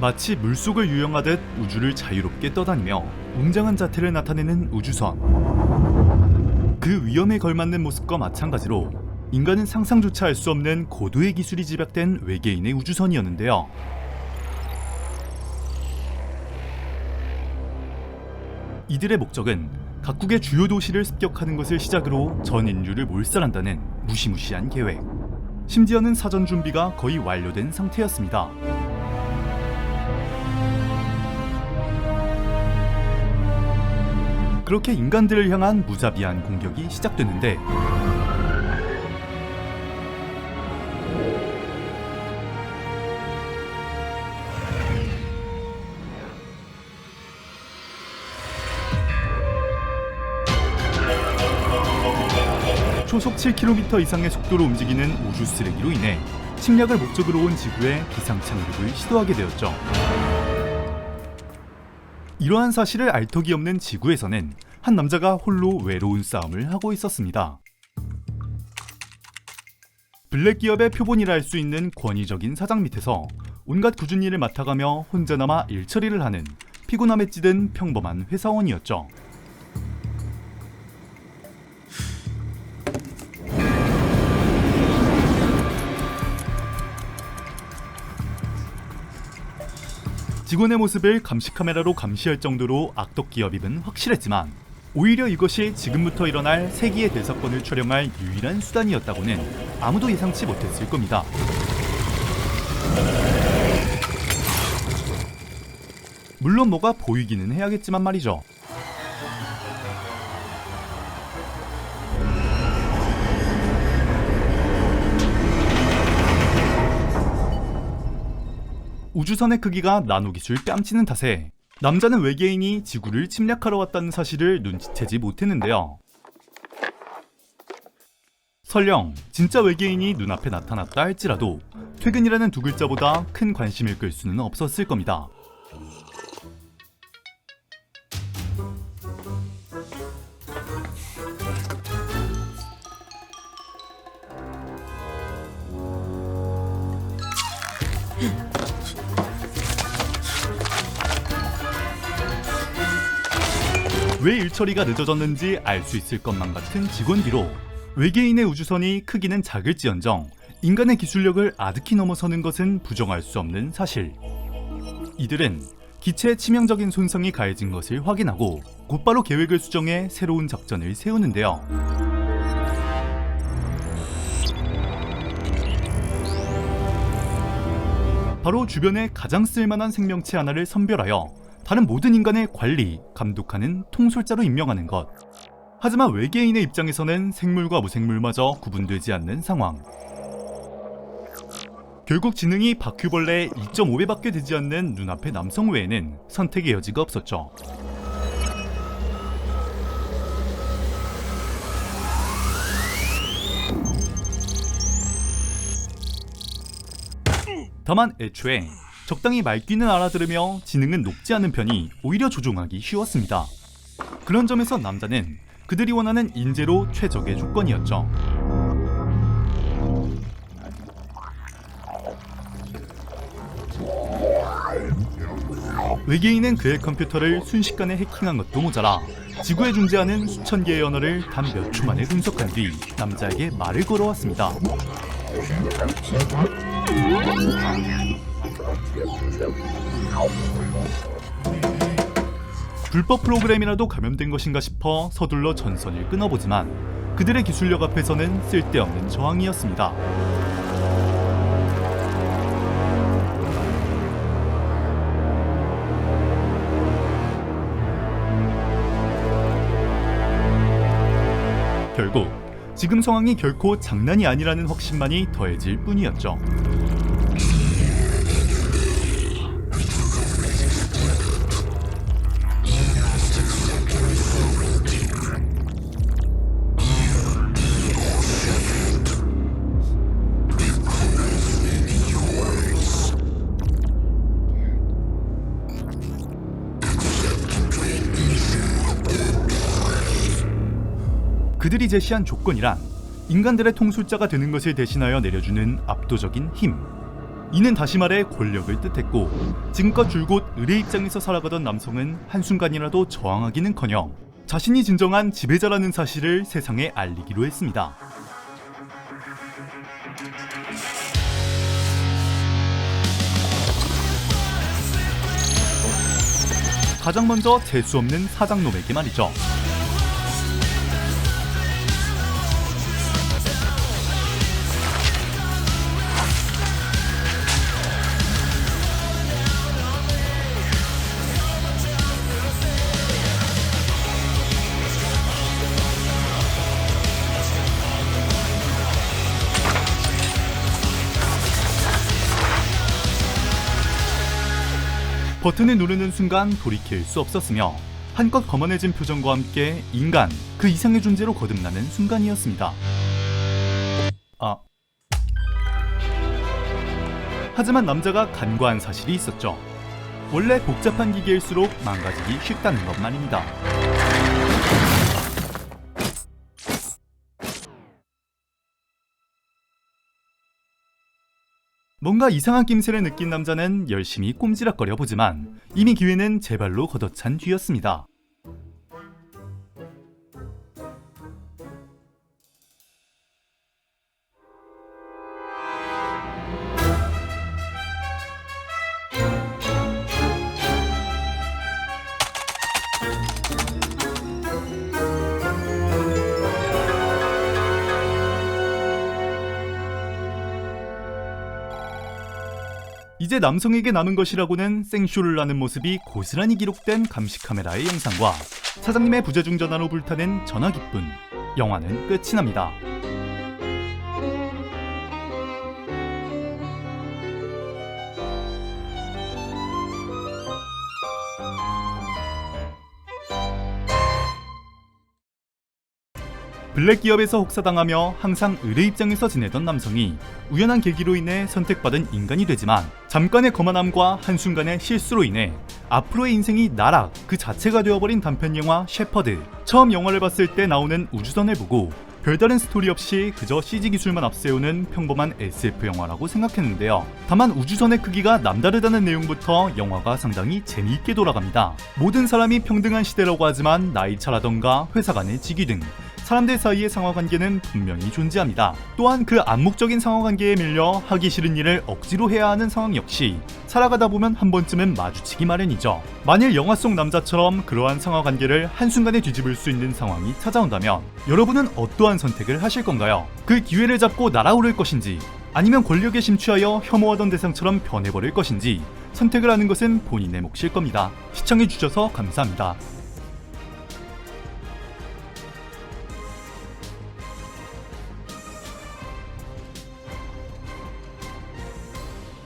마치 물속을 유영하듯 우주를 자유롭게 떠다니며 웅장한 자태를 나타내는 우주선. 그 위험에 걸맞는 모습과 마찬가지로 인간은 상상조차 할 수 없는 고도의 기술이 집약된 외계인의 우주선이었는데요. 이들의 목적은 각국의 주요 도시를 습격하는 것을 시작으로 전 인류를 몰살한다는 무시무시한 계획. 심지어는 사전 준비가 거의 완료된 상태였습니다. 그렇게 인간들을 향한 무자비한 공격이 시작되는데 초속 7km 이상의 속도로 움직이는 우주 쓰레기로 인해 침략을 목적으로 온 지구에 기상 착륙을 시도하게 되었죠. 이러한 사실을 알 턱이 없는 지구에서는 한 남자가 홀로 외로운 싸움을 하고 있었습니다. 블랙 기업의 표본이라 할 수 있는 권위적인 사장 밑에서 온갖 굳은 일을 맡아가며 혼자 남아 일처리를 하는 피곤함에 찌든 평범한 회사원이었죠. 직원의 모습을 감시 카메라로 감시할 정도로 악덕 기업임은 확실했지만 오히려 이것이 지금부터 일어날 세기의 대사건을 촬영할 유일한 수단이었다고는 아무도 예상치 못했을 겁니다. 물론 뭐가 보이기는 해야겠지만 말이죠. 우주선의 크기가 나노 기술 뺨치는 탓에 남자는 외계인이 지구를 침략하러 왔다는 사실을 눈치채지 못했는데요. 설령 진짜 외계인이 눈앞에 나타났다 할지라도 퇴근이라는 두 글자보다 큰 관심을 끌 수는 없었을 겁니다. 왜 일처리가 늦어졌는지 알 수 있을 것만 같은 직원 뒤로 외계인의 우주선이 크기는 작을지언정 인간의 기술력을 아득히 넘어서는 것은 부정할 수 없는 사실. 이들은 기체에 치명적인 손상이 가해진 것을 확인하고 곧바로 계획을 수정해 새로운 작전을 세우는데요. 바로 주변에 가장 쓸만한 생명체 하나를 선별하여 다른 모든 인간의 관리, 감독하는 통솔자로 임명하는 것. 하지만 외계인의 입장에서는 생물과 무생물마저 구분되지 않는 상황. 결국 지능이 바퀴벌레의 2.5배밖에 되지 않는 눈앞의 남성 외에는 선택의 여지가 없었죠. 다만 애초에 적당히 말귀는 알아들으며 지능은 높지 않은 편이 오히려 조종하기 쉬웠습니다. 그런 점에서 남자는 그들이 원하는 인재로 최적의 조건이었죠. 외계인은 그의 컴퓨터를 순식간에 해킹한 것도 모자라 지구에 존재하는 수천 개의 언어를 단 몇 초 만에 분석한 뒤 남자에게 말을 걸어왔습니다. 불법 프로그램이라도 감염된 것인가 싶어 서둘러 전선을 끊어보지만 그들의 기술력 앞에서는 쓸데없는 저항이었습니다. 결국 지금 상황이 결코 장난이 아니라는 확신만이 더해질 뿐이었죠. 그들이 제시한 조건이란 인간들의 통솔자가 되는 것을 대신하여 내려주는 압도적인 힘. 이는 다시 말해 권력을 뜻했고 지금껏 줄곧 을의 입장에서 살아가던 남성은 한순간이라도 저항하기는커녕 자신이 진정한 지배자라는 사실을 세상에 알리기로 했습니다. 가장 먼저 재수 없는 사장놈에게 말이죠. 버튼을 누르는 순간 돌이킬 수 없었으며 한껏 거만해진 표정과 함께 인간 그 이상의 존재로 거듭나는 순간이었습니다. 아. 하지만 남자가 간과한 사실이 있었죠. 원래 복잡한 기계일수록 망가지기 쉽다는 것 말입니다. 뭔가 이상한 낌새를 느낀 남자는 열심히 꼼지락거려 보지만 이미 기회는 제 발로 걷어찬 뒤였습니다. 이제 남성에게 남은 것이라고는 생쇼를 하는 모습이 고스란히 기록된 감시 카메라의 영상과 사장님의 부재중 전화로 불타는 전화 기쁜 영화는 끝이 납니다. 블랙 기업에서 혹사당하며 항상 의뢰 입장에서 지내던 남성이 우연한 계기로 인해 선택받은 인간이 되지만 잠깐의 거만함과 한순간의 실수로 인해 앞으로의 인생이 나락 그 자체가 되어버린 단편 영화 셰퍼드 처음 영화를 봤을 때 나오는 우주선을 보고 별다른 스토리 없이 그저 CG 기술만 앞세우는 평범한 SF 영화라고 생각했는데요. 다만 우주선의 크기가 남다르다는 내용부터 영화가 상당히 재미있게 돌아갑니다. 모든 사람이 평등한 시대라고 하지만 나이 차라던가 회사 간의 직위 등 사람들 사이의 상하관계는 분명히 존재합니다. 또한 그 암묵적인 상하관계에 밀려 하기 싫은 일을 억지로 해야 하는 상황 역시 살아가다 보면 한 번쯤은 마주치기 마련이죠. 만일 영화 속 남자처럼 그러한 상하관계를 한순간에 뒤집을 수 있는 상황이 찾아온다면 여러분은 어떠한 선택을 하실 건가요? 그 기회를 잡고 날아오를 것인지 아니면 권력에 심취하여 혐오하던 대상처럼 변해버릴 것인지 선택을 하는 것은 본인의 몫일 겁니다. 시청해주셔서 감사합니다.